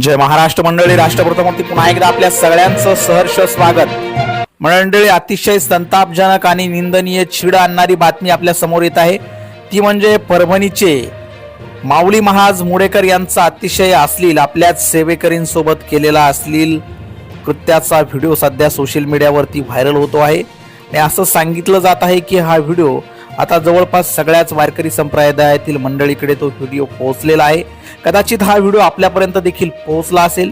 जय महाराष्ट्र मंडळी राष्ट्रप्रथमूर्ती पुन्हा एकदा आपल्या सगळ्यांचं सहर्ष स्वागत. मंडळी अतिशय संतापजनक आणि निंदनीय छिड आणणारी बातमी आपल्यासमोर येत आहे. ती म्हणजे परभणीचे माऊली महाज मुडेकर यांचा अतिशय असलील आपल्याच सेवेकरींसोबत केलेला असलील कृत्याचा व्हिडिओ सध्या सोशल मीडियावरती व्हायरल होतो आहे. आणि असं सांगितलं जात आहे की हा व्हिडिओ आता जवळपास सगळ्याच वारकरी संप्रदायातील मंडळीकडे तो व्हिडिओ पोहोचलेला आहे. कदाचित हा व्हिडिओ आपल्यापर्यंत देखील पोहोचला असेल.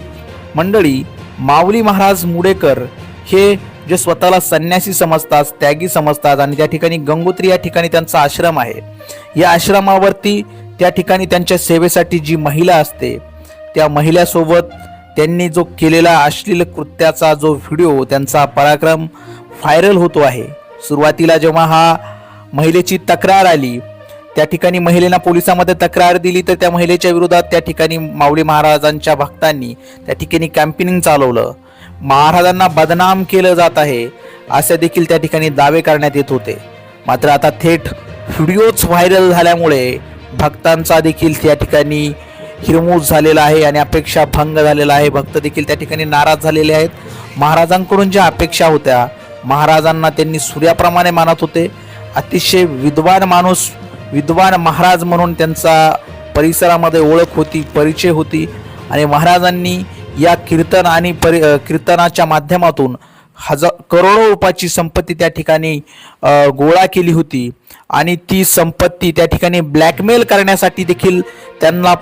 मंडळी माऊली महाराज मुडेकर हे जे स्वतःला संन्यासी समजतात त्यागी समजतात आणि त्या ठिकाणी गंगोत्री या ठिकाणी त्यांचा आश्रम आहे. या आश्रमावरती त्या ठिकाणी त्यांच्या सेवेसाठी जी महिला असते त्या महिलासोबत त्यांनी जो केलेला अश्लील कृत्याचा जो व्हिडिओ त्यांचा पराक्रम व्हायरल होतो आहे. सुरुवातीला जेव्हा हा महिलेची तक्रार आली. त्या ठिकाणी महिलेनं पोलिसांमध्ये तक्रार दिली तर त्या महिलेच्या विरोधात त्या ठिकाणी माऊली महाराजांच्या भक्तांनी त्या ठिकाणी कॅम्पेनिंग चालवलं. महाराजांना बदनाम केलं जात आहे असे देखील त्या ठिकाणी दावे करण्यात येत होते. मात्र आता थेट व्हिडिओच व्हायरल झाल्यामुळे भक्तांचा देखील त्या ठिकाणी हिरमूज झालेला आहे आणि अपेक्षा भंग झालेला आहे. भक्त देखील त्या ठिकाणी नाराज झालेले आहेत. महाराजांकडून ज्या अपेक्षा होत्या महाराजांना त्यांनी सूर्याप्रमाणे मानत होते. अतिशय विद्वान माणूस विद्वान महाराज म्हणून त्यांचा परिसरामध्ये ओळख होती परिचय होती. आणि महाराजांनी या कीर्तन आणि परि कीर्तनाच्या माध्यमातून हजार करोडो रुपयाची संपत्ती त्या ठिकाणी गोळा केली होती. आणि ती संपत्ती त्या ठिकाणी ब्लॅकमेल करण्यासाठी देखील त्यांना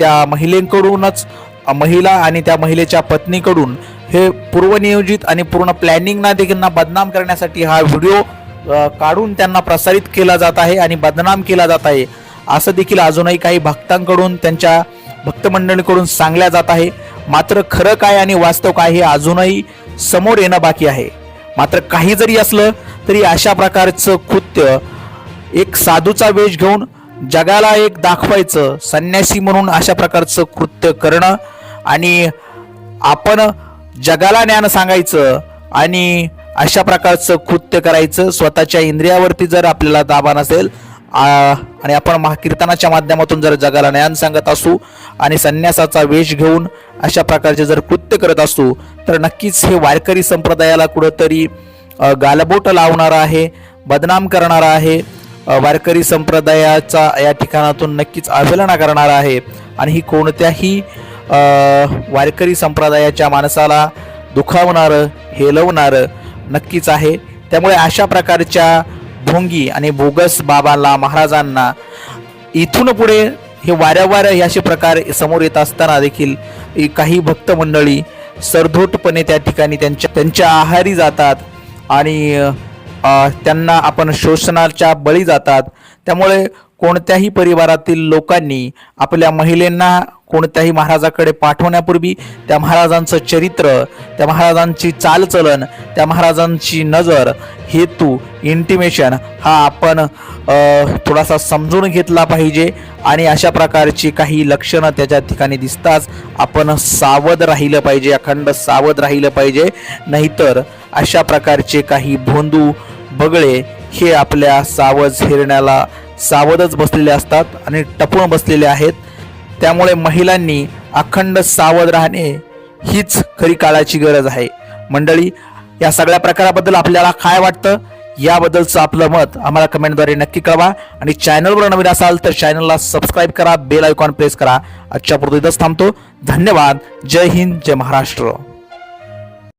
त्या महिलेकडूनच महिला आणि त्या महिलेच्या पत्नीकडून हे पूर्वनियोजित आणि पूर्ण प्लॅनिंगना देखील बदनाम करण्यासाठी हा व्हिडिओ काढून त्यांना प्रसारित केला जात आहे आणि बदनाम केला जात आहे. असं देखील अजूनही काही भक्तांकडून त्यांच्या भक्तमंडळीकडून सांगल्या जात आहे. मात्र खरं काय आणि वास्तव काय हे अजूनही समोर येणं बाकी आहे. मात्र काही जरी असलं तरी अशा प्रकारचं कृत्य एक साधूचा वेश घेऊन जगाला एक दाखवायचं संन्यासी म्हणून अशा प्रकारचं कृत्य करणं आणि आपण जगाला ज्ञान सांगायचं आणि अशा प्रकारचं कृत्य करायचं. स्वतःच्या इंद्रियावरती जर आपल्याला दाबा नसेल आणि आपण महा कीर्तनाच्या माध्यमातून जर जगाला ज्ञान सांगत असू आणि संन्यासाचा वेश घेऊन अशा प्रकारचे जर कृत्य करत असू तर नक्कीच हे वारकरी संप्रदायाला कुठंतरी गालबोट लावणारा आहे बदनाम करणारा आहे. वारकरी संप्रदायाचा या ठिकाणातून नक्कीच अवहेलना करणार आहे. आणि ही कोणत्याही वारकरी संप्रदायाच्या माणसाला दुखावणारं हेलवणारं नक्कीच आहे. त्यामुळे अशा प्रकारच्या भोंगी आणि बोगस बाबाला महाराजांना इथून पुढे हे वाऱ्यावार हे असे प्रकार समोर येत असताना देखील काही भक्त मंडळी सरधोटपणे त्या ठिकाणी त्यांच्या त्यांच्या आहारी जातात आणि त्यांना आपण शोषणाच्या बळी जातात. त्यामुळे कोणत्याही परिवारातील लोकांनी आपल्या महिलेंना कोणत्याही महाराजाकडे पाठवण्यापूर्वी त्या महाराजांचं चरित्र त्या महाराजांची चालचलन त्या महाराजांची नजर हेतू इंटिमेशन हा आपण थोडासा समजून घेतला पाहिजे आणि अशा प्रकारची काही लक्षणं त्याच्या ठिकाणी दिसताच आपण सावध राहिलं पाहिजे अखंड सावध राहिलं पाहिजे. नाहीतर अशा प्रकारचे काही भोंदू बगळे हे आपल्या सावज हिरण्याला सावधच बसलेले असतात आणि टपून बसलेले आहेत. त्यामुळे महिलांनी अखंड सावध राहणे हीच खरी काळाची गरज आहे. मंडळी या सगळ्या प्रकाराबद्दल आपल्याला काय वाटतं? याबद्दलचं आपलं मत आम्हाला कमेंटद्वारे नक्की कळवा. आणि चॅनलवर नवीन असाल तर चॅनलला सबस्क्राईब करा बेल आयकॉन प्रेस करा. आजच्या पुरतो इथंच थांबतो. धन्यवाद. जय हिंद जय महाराष्ट्र.